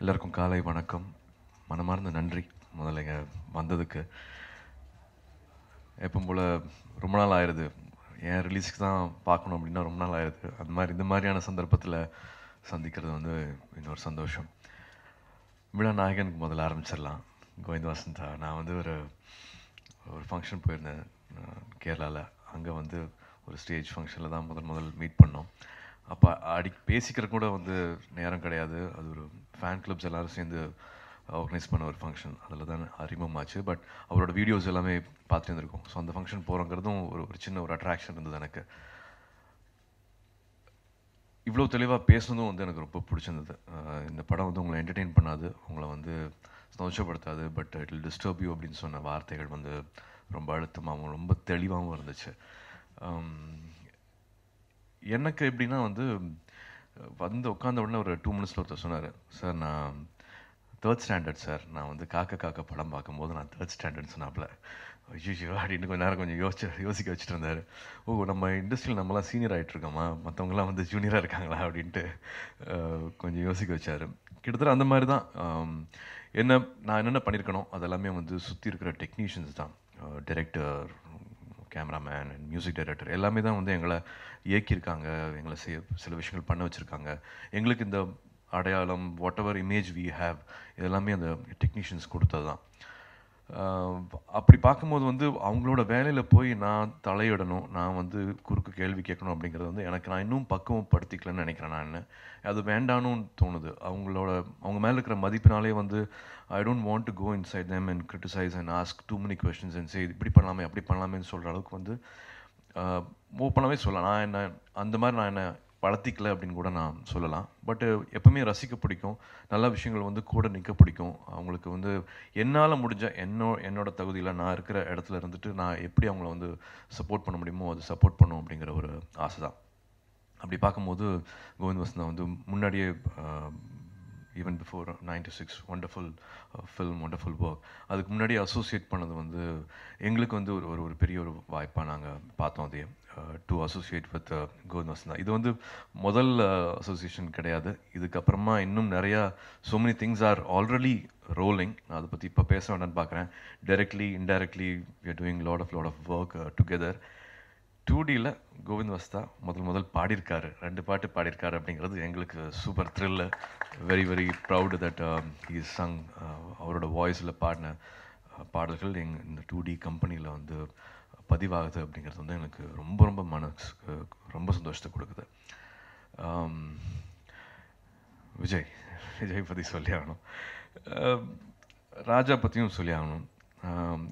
எல்லாருக்கும் காலை வணக்கம். மனமார்ந்த நன்றி முதல்ல இங்கே வந்ததுக்கு. எப்பவும் போல் ரொம்ப நாள் ஆயிடுது என் ரிலீஸ்க்கு தான் பார்க்கணும் அப்படின்னா ரொம்ப நாள் ஆயிடுது அந்த மாதிரி இந்த மாதிரியான சந்தர்ப்பத்தில் சந்திக்கிறது வந்து இன்னொரு சந்தோஷம். விழா நாயகனுக்கு முதல்ல ஆரம்பிச்சிடலாம். கோவிந்த் வசந்தா நான் வந்து ஒரு ஒரு ஃபங்க்ஷன் போயிருந்தேன் கேரளாவில் அங்கே வந்து ஒரு ஸ்டேஜ் ஃபங்க்ஷனில் தான் முதல் முதல் மீட் பண்ணோம். அப்போ அடி பேசிக்கிற கூட வந்து நேரம் கிடையாது. அது ஒரு ஃபேன் கிளப்ஸ் எல்லோரும் சேர்ந்து uh, ஆர்கனைஸ் பண்ண ஒரு ஃபங்க்ஷன் அதில் தான் அறிமுகமாச்சு பட் அவரோட வீடியோஸ் எல்லாமே பார்த்துட்டு இருந்திருக்கோம் ஸோ அந்த ஃபங்க்ஷன் போகிறோங்கிறதும் ஒரு ஒரு சின்ன ஒரு அட்ராக்ஷன் இருந்தது எனக்கு. இவ்வளோ தெளிவாக பேசுனதும் வந்து எனக்கு ரொம்ப பிடிச்சிருந்தது. Uh, இந்த படம் வந்து உங்களை என்டர்டெயின் பண்ணாது உங்களை வந்து சந்தோஷப்படுத்தாது but it will disturb you அப்படின்னு சொன்ன வார்த்தைகள் வந்து ரொம்ப அழுத்தமாகவும் ரொம்ப தெளிவாகவும் இருந்துச்சு. Um, எனக்கு எப்படின்னா வந்து வந்து உட்காந்த உடனே ஒரு டூ மினிட்ஸில் ஒருத்தர் சொன்னார் சார் நான் தேர்ட் ஸ்டாண்டர்ட் சார் நான் வந்து காக்க காக்க படம் பார்க்கும்போது நான் தேர்ட் ஸ்டாண்டர்ட் சொன்னாப்புல. ஐயோ அப்படின்னு கொஞ்ச நேரம் கொஞ்சம் யோசிச்சு யோசிக்க வச்சுட்டு இருந்தார். ஓ நம்ம இண்டஸ்ட்ரியில் நம்மலாம் சீனியர் ஆகிட்டுருக்கோமா மற்றவங்களாம் வந்து ஜூனியராக இருக்காங்களா? அப்படின்ட்டு கொஞ்சம் யோசிக்க வச்சார். கிட்டத்தட்ட அந்த மாதிரி தான் என்ன நான் என்னென்ன பண்ணியிருக்கணும் அதெல்லாமே வந்து சுற்றி இருக்கிற டெக்னீஷியன்ஸ் தான். Director cameraman and music director எல்லாமே தான் வந்து எங்களை இயக்கியிருக்காங்க எங்களை செய்ய சில விஷயங்கள் பண்ண வச்சுருக்காங்க. எங்களுக்கு இந்த அடையாளம் whatever image we have இதெல்லாமே அந்த டெக்னீஷியன்ஸ் கொடுத்தது தான் அப்படி பார்க்கும்போது வந்து அவங்களோட வேலையில் போய் நான் தலையிடணும் நான் வந்து குறுக்கு கேள்வி கேட்கணும் அப்படிங்கிறது வந்து எனக்கு நான் இன்னும் பக்குவப்படுத்திக்கலன்னு நினைக்கிறேன் நான் அது வேண்டான்னு தோணுது. அவங்களோட அவங்க மேலே இருக்கிற மதிப்பினாலே வந்து I don't want to go inside them and criticise and ask too many questions and say இப்படி பண்ணலாமே அப்படி பண்ணலாமேன்னு சொல்கிற அளவுக்கு வந்து ஓப்பனாகவே சொல்லலாம். நான் என்ன அந்த மாதிரி நான் என்ன வளர்த்திக்கல அப்படின்னு கூட நான் சொல்லலாம். பட்டு எப்பவுமே ரசிக்க பிடிக்கும். நல்ல விஷயங்கள் வந்து கூட நிற்க பிடிக்கும். அவங்களுக்கு வந்து என்னால் முடிஞ்ச என்னோ என்னோடய தகுதியில் நான் இருக்கிற இடத்துல இருந்துட்டு நான் எப்படி அவங்கள வந்து சப்போர்ட் பண்ண முடியுமோ அது சப்போர்ட் பண்ணும் அப்படிங்கிற ஒரு ஆசை தான் அப்படி பார்க்கும்போது கோவிந்த் வசந்தா வந்து முன்னாடியே even before ninety six wonderful film wonderful work அதுக்கு முன்னாடி அசோசியேட் பண்ணது வந்து எங்களுக்கு வந்து ஒரு ஒரு ஒரு பெரிய ஒரு வாய்ப்பாக நாங்கள் பார்த்தோம் அதையே. டு அசோசியேட் வித் கோவிந்த் தான் இது வந்து முதல் uh, அசோசியேஷன் கிடையாது. இதுக்கப்புறமா இன்னும் நிறையா so many things are already rolling நான் அதை பற்றி இப்போ பேச வேண்டாம்னு பார்க்குறேன் directly indirectly we are doing lot of lot of work together too டியில் கோவிந்த் வஸ்தா முதல் முதல் பாடியிருக்காரு. ரெண்டு பாட்டு பாடியிருக்காரு அப்படிங்கிறது எங்களுக்கு super thrill very very proud that he sung அவரோட வாய்ஸில் பாடின uh, பாடல்கள் எங் இந்த டூ டி கம்பெனியில் வந்து பதிவாகுது அப்படிங்கிறது வந்து எனக்கு ரொம்ப ரொம்ப மனசுக்கு ரொம்ப சந்தோஷத்தை கொடுக்குது. விஜய் விஜய் பற்றி சொல்லி ஆகணும். ராஜா பற்றியும் சொல்லி ஆகணும்.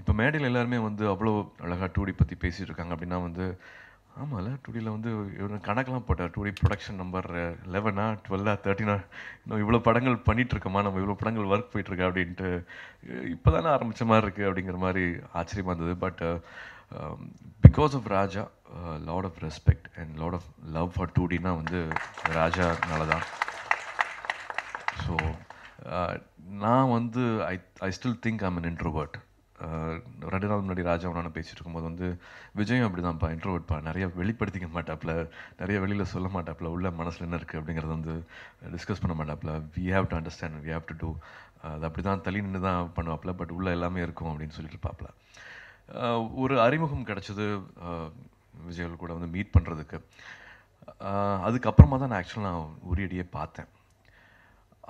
இப்போ மேடையில் எல்லாருமே வந்து அவ்வளோ அழகாக டூடி பற்றி பேசிகிட்டு இருக்காங்க அப்படின்னா வந்து ஆமாம்ல டூடியில் வந்து இவங்க கணக்கெலாம் போட்டார். டூடி ப்ரொடக்ஷன் நம்பர் லெவனா டுவெல்லா தேர்ட்டினா இன்னும் இவ்வளோ படங்கள் பண்ணிகிட்ருக்கோமா நம்ம இவ்வளோ படங்கள் ஒர்க் போயிட்டுருக்கா அப்படின்ட்டு இப்போ தானே ஆரம்பித்த மாதிரி இருக்குது அப்படிங்கிற மாதிரி ஆச்சரியமாக இருந்தது. But because of Raja lot of respect and lot of love for டூடினா வந்து ராஜானால தான் ஸோ uh, நான் வந்து I I still think I'm an introvert ரெண்டு நாள் முன்னாடி ராஜா நான் பேசிட்டு இருக்கும்போது வந்து விஜயும் அப்படி தான்ப்பா இன்ட்ரோவர்ட்பா நிறைய வெளிப்படுத்திக்க மாட்டாப்புல நிறைய வெளியில் சொல்ல மாட்டாப்புல உள்ள மனசில் என்ன இருக்குது அப்படிங்கிறத வந்து டிஸ்கஸ் பண்ண மாட்டாப்புல we have to understand we have to do அது அப்படி தான் தள்ளி நின்று தான் பண்ணுவாப்புல பட் உள்ள எல்லாமே இருக்கும் அப்படின்னு சொல்லிட்டு இருப்பாப்புல ஒரு அறிமுகம் கிடச்சிது விஜய்கள் கூட வந்து மீட் பண்ணுறதுக்கு அதுக்கப்புறமா தான் நான் ஆக்சுவலாக நான் உரியடியே பார்த்தேன்.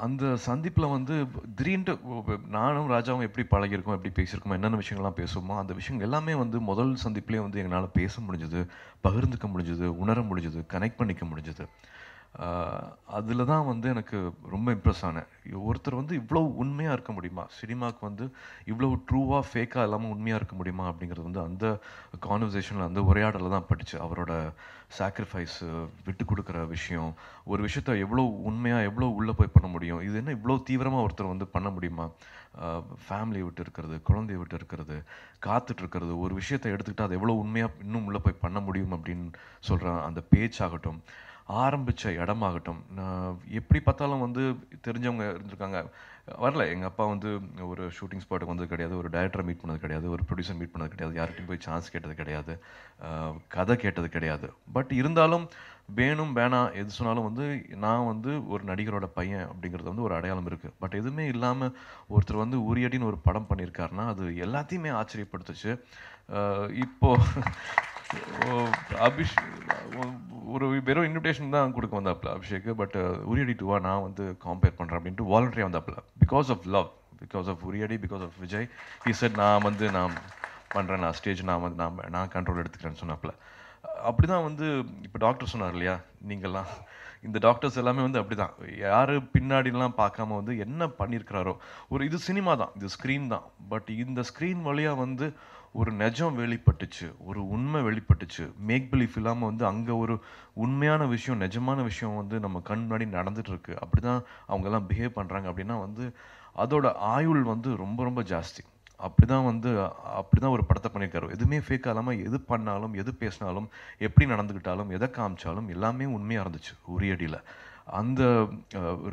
அந்த சந்திப்பில் வந்து திடீர்னு நானும் ராஜாவும் எப்படி பழகியிருக்கோம் எப்படி பேசியிருக்கோம் என்னென்ன விஷயங்கள்லாம் பேசுவோமோ அந்த விஷயங்கள் எல்லாமே வந்து முதல் சந்திப்புலேயே வந்து எங்களால் பேச முடிஞ்சது பகிர்ந்துக்க முடிஞ்சது உணர முடிஞ்சது கனெக்ட் பண்ணிக்க முடிஞ்சது. அதில் தான் வந்து எனக்கு ரொம்ப இம்ப்ரெஸ் ஆனேன். ஒருத்தர் வந்து இவ்வளோ உண்மையாக இருக்க முடியுமா? சினிமாவுக்கு வந்து இவ்வளோ ட்ரூவாக ஃபேக்காக இல்லாமல் உண்மையாக இருக்க முடியுமா? அப்படிங்கிறது வந்து அந்த கான்வர்சேஷனில் அந்த உரையாடலில் தான் படிச்சு அவரோட சாக்ரிஃபைஸு விட்டு கொடுக்குற விஷயம். ஒரு விஷயத்த எவ்வளோ உண்மையாக எவ்வளோ உள்ளே போய் பண்ண முடியும்? இது என்ன இவ்வளோ தீவிரமாக ஒருத்தர் வந்து பண்ண முடியுமா? ஃபேமிலியை விட்டு இருக்கிறது குழந்தைய விட்டு இருக்கிறது காத்துட்ருக்கிறது ஒரு விஷயத்தை எடுத்துக்கிட்டால் அது எவ்வளோ உண்மையாக இன்னும் உள்ளே போய் பண்ண முடியும் அப்படின்னு சொல்கிற அந்த பேச்சாகட்டும். ஆரம்பித்த இடமாகட்டும். நான் எப்படி பார்த்தாலும் வந்து தெரிஞ்சவங்க இருந்திருக்காங்க. வரல. எங்கள் அப்பா வந்து ஒரு ஷூட்டிங் ஸ்பாட்டுக்கு வந்தது கிடையாது. ஒரு டைரக்டரை மீட் பண்ணது கிடையாது. ஒரு ப்ரொடியூசர் மீட் பண்ணது கிடையாது. யார்கிட்டையும் போய் சான்ஸ் கேட்டது கிடையாது. கதை கேட்டது கிடையாது. பட் இருந்தாலும் வேணும் வேணாம் எது சொன்னாலும் வந்து நான் வந்து ஒரு நடிகரோட பையன் அப்படிங்கிறது வந்து ஒரு அடையாளம் இருக்குது பட் எதுவுமே இல்லாமல் ஒருத்தர் வந்து உரியடின்னு ஒரு படம் பண்ணியிருக்காருன்னா அது எல்லாத்தையுமே ஆச்சரியப்படுத்துச்சு. இப்போது அபிஷ் ஒரு வெறும் இன்விடேஷன் தான் கொடுக்க வந்தாப்புல அபிஷேக் பட் uh, உரியடி நான் வந்து காம்பேர் பண்ணுறேன் அப்படின்ட்டு voluntary வந்தாப்புல. Because of love because of Uriyadi because of Vijay. He said நான் வந்து நான் பண்ணுறேன் நான் ஸ்டேஜ் நான் வந்து நான் நான் கண்ட்ரோல் எடுத்துக்கிறேன்னு சொன்னாப்புல. அப்படி தான் வந்து இப்போ டாக்டர் சொன்னார் இல்லையா? நீங்கள்லாம். இந்த டாக்டர்ஸ் எல்லாமே வந்து அப்படிதான். யார் பின்னாடிலாம் பார்க்காம வந்து என்ன பண்ணியிருக்கிறாரோ ஒரு இது சினிமா தான். இது ஸ்க்ரீன் தான். பட் இந்த ஸ்க்ரீன் வழியாக வந்து ஒரு நெஜம் வெளிப்பட்டுச்சு. ஒரு உண்மை வெளிப்பட்டுச்சு. மேக் பிலீஃப் இல்லாமல் வந்து அங்கே ஒரு உண்மையான விஷயம் நிஜமான விஷயம் வந்து நம்ம கண் முன்னாடி நடந்துட்டு இருக்கு அப்படி தான் அவங்கெல்லாம் பிஹேவ் பண்ணுறாங்க அப்படின்னா வந்து அதோட ஆயுள் வந்து ரொம்ப ரொம்ப ஜாஸ்தி. அப்படிதான் வந்து அப்படிதான் ஒரு படத்தை பண்ணியிருக்காரு. எதுவுமே ஃபேக் இல்லாமல் எது பண்ணாலும் எது பேசினாலும் எப்படி நடந்துக்கிட்டாலும் எதை காமிச்சாலும் எல்லாமே உண்மையாக இருந்துச்சு உரியடியில் அந்த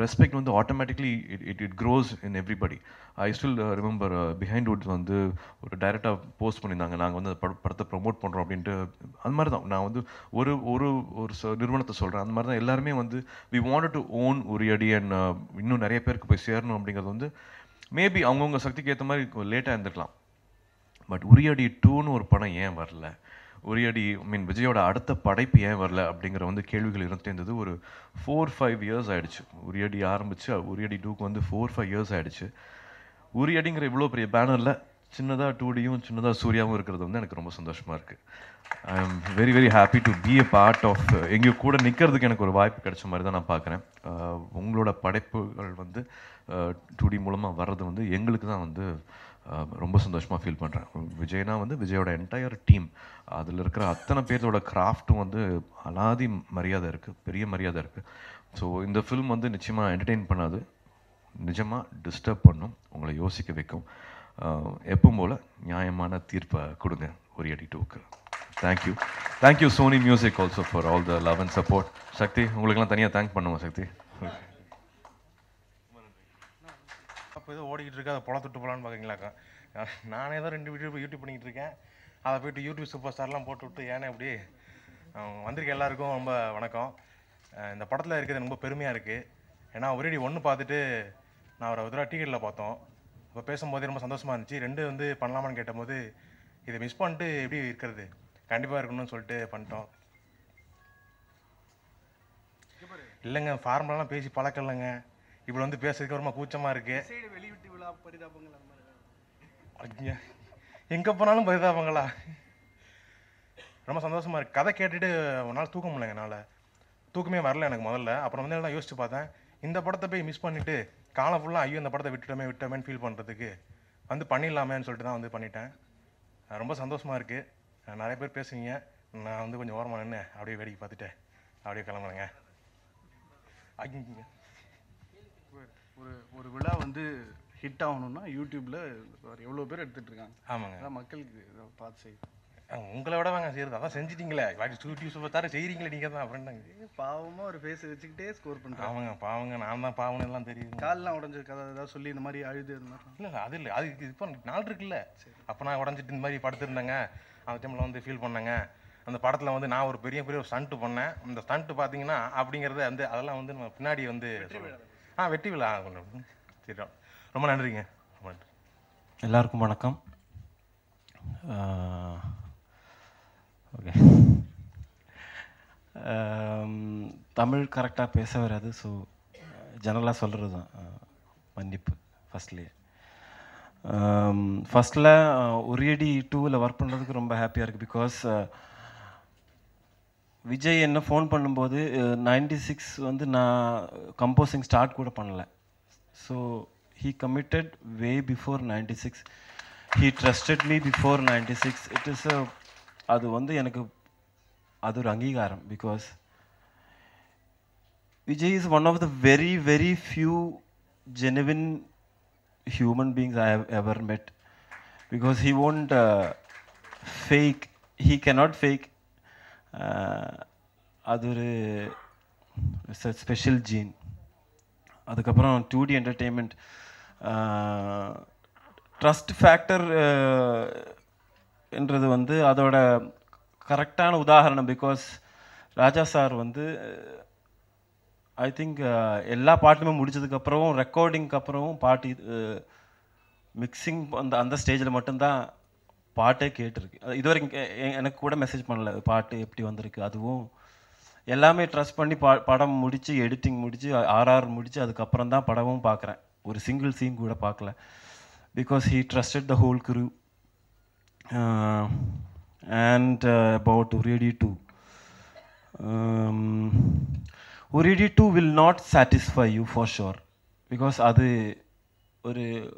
ரெஸ்பெக்ட் வந்து automatically it it it grows in everybody I still remember behind wood வந்து ஒரு டைரெக்டாக போஸ்ட் பண்ணியிருந்தாங்க. நாங்கள் வந்து அந்த பட படத்தை ப்ரொமோட் பண்ணுறோம் அப்படின்ட்டு அந்த மாதிரி தான் நான் வந்து ஒரு ஒரு ஒரு நிறுவனத்தை சொல்கிறேன் அந்த மாதிரி தான் எல்லாருமே வந்து வி வாண்ட் டு ஓன் ஒரு அடி அண்ட் uh, இன்னும் நிறைய பேருக்கு போய் சேரணும் அப்படிங்கிறது வந்து மேபி அவங்கவுங்க சக்திக்கு ஏற்ற மாதிரி லேட்டாக இருந்திருக்கலாம். பட் உரியடி டூன்னு ஒரு படம் ஏன் வரல? உரியடி ஐ மீன் விஜயோட அடுத்த படைப்பு ஏன் வரல? அப்படிங்கிற வந்து கேள்விகள் இருந்துகிட்டே இருந்தது ஒரு ஃபோர் ஃபைவ் இயர்ஸ் ஆகிடுச்சு உரியடி ஆரம்பித்து உரியடி டூக்கு வந்து ஃபோர் ஃபைவ் இயர்ஸ் ஆகிடுச்சு உரியடிங்கிற இவ்வளோ பெரிய பேனரில் சின்னதாக டூடியும் சின்னதாக சூர்யாவும் இருக்கிறது வந்து எனக்கு ரொம்ப சந்தோஷமாக இருக்குது I am very very happy to be a part of uh, எங்கேயோ கூட நிற்கிறதுக்கு எனக்கு ஒரு வாய்ப்பு கிடைச்ச மாதிரி தான் நான் பார்க்குறேன். Uh, உங்களோட படைப்புகள் வந்து uh, டூடி மூலமாக வர்றது வந்து எங்களுக்கு தான் வந்து ரொம்ப சந்தோஷமாக ஃபீல் பண்ணுறேன் விஜய்னா வந்து விஜயோட என்டையர் டீம் அதில் இருக்கிற அத்தனை பேர்த்தோட கிராஃப்ட்டும் வந்து அலாதி மரியாதை இருக்குது பெரிய மரியாதை இருக்குது ஸோ இந்த ஃபில்ம் வந்து நிச்சயமாக என்டர்டெயின் பண்ணாது. நிஜமாக டிஸ்டர்ப் பண்ணும். உங்களை யோசிக்க வைக்கும். எப்பவும் போல் நியாயமான தீர்ப்பை கொடுங்க. ஒரு அடி டூக்கு thank you thank you Sony music also for all the love and support Sakthi உங்களுக்கெல்லாம் தனியாக தேங்க் பண்ணுவோம் சக்தி. அப்போ ஏதோ ஓடிக்கிட்டு இருக்கு அதை பொல தொட்டு போலான்னு பார்க்குறீங்களாக்கா நானே தான் ரெண்டு வீடியோ யூடியூப் பண்ணிக்கிட்டு இருக்கேன். அதை போயிட்டு யூடியூப் சூப்பர் ஸ்டார்லாம் போட்டு விட்டு ஏன்னா இப்படி வந்திருக்க எல்லாருக்கும் ரொம்ப வணக்கம். இந்த படத்தில் இருக்கிறது ரொம்ப பெருமையாக இருக்குது ஏன்னா ஒரேடி ஒன்று பார்த்துட்டு நான் ஒரு தடவை டிக்கெட்டில் பார்த்தோம். அப்போ பேசும்போது ரொம்ப சந்தோஷமாக இருந்துச்சு. ரெண்டு வந்து பண்ணலாமான்னு கேட்டபோது இதை மிஸ் பண்ணிட்டு எப்படி இருக்கிறது? கண்டிப்பாக இருக்கணும்னு சொல்லிட்டு பண்ணிட்டோம். இல்லைங்க ஃபார்மலாலாம் பேசி பழக்கம் இல்லைங்க இப்படி வந்து பேசுறதுக்கு ரொம்ப கூச்சமாக இருக்கு. விழா எங்கே போனாலும் பரிதாபங்களா? ரொம்ப சந்தோஷமாக இருக்குது கதை கேட்டுட்டு ஒரு நாள் தூக்க முடியல என்னால். தூக்கமே வரல எனக்கு முதல்ல. அப்புறம் வந்து நான் யோசிச்சு பார்த்தேன். இந்த படத்தை போய் மிஸ் பண்ணிட்டு காலம் ஃபுல்லாக ஐயோ இந்த படத்தை விட்டுட்டோமே விட்டோமேன்னு ஃபீல் பண்ணுறதுக்கு வந்து பண்ணிடலாமேன்னு சொல்லிட்டு தான் வந்து பண்ணிட்டேன். ரொம்ப சந்தோஷமா இருக்கு. அஹ் நிறைய பேர் பேசுவீங்க நான் வந்து கொஞ்சம் ஓரமாக நின்று அப்படியே வேடிக்கை பார்த்துட்டு அப்படியே கிளம்புறேங்க. ஒரு- ஒரு விழா வந்து ஹிட் ஆகணும்னா யூடியூப்ல எவ்வளோ பேர் எடுத்துட்டு இருக்காங்க. ஆமாங்க. மக்களுக்கு பார்த்து செய் அஹ் உங்களை விட வாங்க செய்யுது அதான் செஞ்சிட்டீங்களே. வாட்டி யூடியூப் சூப்பர் தர செய்கிறீங்களே நீங்கள் தான் அப்படின்னாங்க. பாவமா ஒரு ஃபேஸ் வச்சுக்கிட்டே ஸ்கோர் பண்றாங்க ஆமாங்க பாவங்க நான் தான் பாவம்னு எல்லாம் தெரியுது கால்லாம் உடஞ்ச கதை ஏதாவது சொல்லி இந்த மாதிரி அழுது அந்த மாதிரி. இல்லை அது இல்லை. அது இப்போ நாள் இருக்குல்ல. அப்போ நான் உடஞ்சிட்டு இந்த மாதிரி படுத்திருந்தேங்க. அந்த டைமில் வந்து ஃபீல் பண்ணேங்க. அந்த படத்தில் வந்து நான் ஒரு பெரிய பெரிய ஒரு ஸ்டண்ட்டு பண்ணேன். அந்த ஸ்டண்ட்டு பார்த்தீங்கன்னா அப்படிங்கிறது வந்து அதெல்லாம் வந்து நம்ம பின்னாடி வந்து. ஆ வெட்டி விழா. கொஞ்சம் சரி ரொம்ப நன்றிங்க. ரொம்ப நன்றி. எல்லாருக்கும் வணக்கம். ஓகே um, தமிழ் கரெக்டாக பேச வராது ஸோ ஜெனரலாக uh, சொல்கிறது தான் uh, மன்னிப்பு ஃபஸ்ட்லேயே ஃபஸ்ட்டில் ஒரேடி டூவில் ஒர்க் பண்ணுறதுக்கு ரொம்ப ஹாப்பியாக இருக்குது பிகாஸ் விஜய் என்ன ஃபோன் பண்ணும்போது uh, நைன்டி சிக்ஸ் வந்து நான் கம்போசிங் ஸ்டார்ட் கூட பண்ணலை. So he committed way before ninety six he trusted me before ninety six it is a அது வந்து எனக்கு அது ஒரு அங்கீகாரம் because Vijay is one of the very very few genuine human beings I have ever met because he won't uh, fake, he cannot fake. Uh, அது ஒரு special gene அதுக்கப்புறம் two D entertainment trust factor என்றது வந்து அதோட கரெக்டான உதாரணம் because Raja sir வந்து I think எல்லா பாட்டுமே முடிச்சதுக்கப்புறம் ரெக்கார்டிங்க்கு அப்புறமும் பாட்டு மிக்சிங் அந்த அந்த ஸ்டேஜில் மட்டும்தான் பாட்டே கேட்டிருக்கு. அது இது வரைக்கும் எனக்கு கூட மெசேஜ் பண்ணல பாட்டு எப்படி வந்திருக்கு அதுவும். எல்லாமே ட்ரஸ்ட் பண்ணி பா படம் முடித்து எடிட்டிங் முடித்து ஆர்ஆர் முடித்து அதுக்கப்புறம் தான் படமும் பார்க்குறேன் ஒரு சிங்கிள் சீன் கூட பார்க்கல because he trusted the whole crew and about Uriyadi two Uriyadi two will not satisfy you for sure because அது ஒரு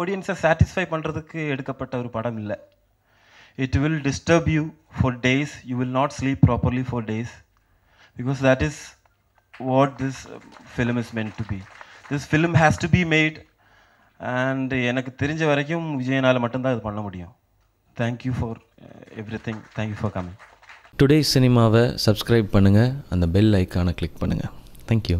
ஆடியன்ஸை சாட்டிஸ்ஃபை பண்ணுறதுக்கு எடுக்கப்பட்ட ஒரு படம் இல்லை. It will disturb you for days you will not sleep properly for days because that is what this film is meant to be this film has to be made and எனக்கு தெரிஞ்ச வரைக்கும் விஜயனால் மட்டும்தான் இது பண்ண முடியும். Thank you for everything thank you for coming today சினிமாவை subscribe பண்ணுங்கள் அந்த பெல் ஐக்கானை கிளிக் பண்ணுங்கள் தேங்க்யூ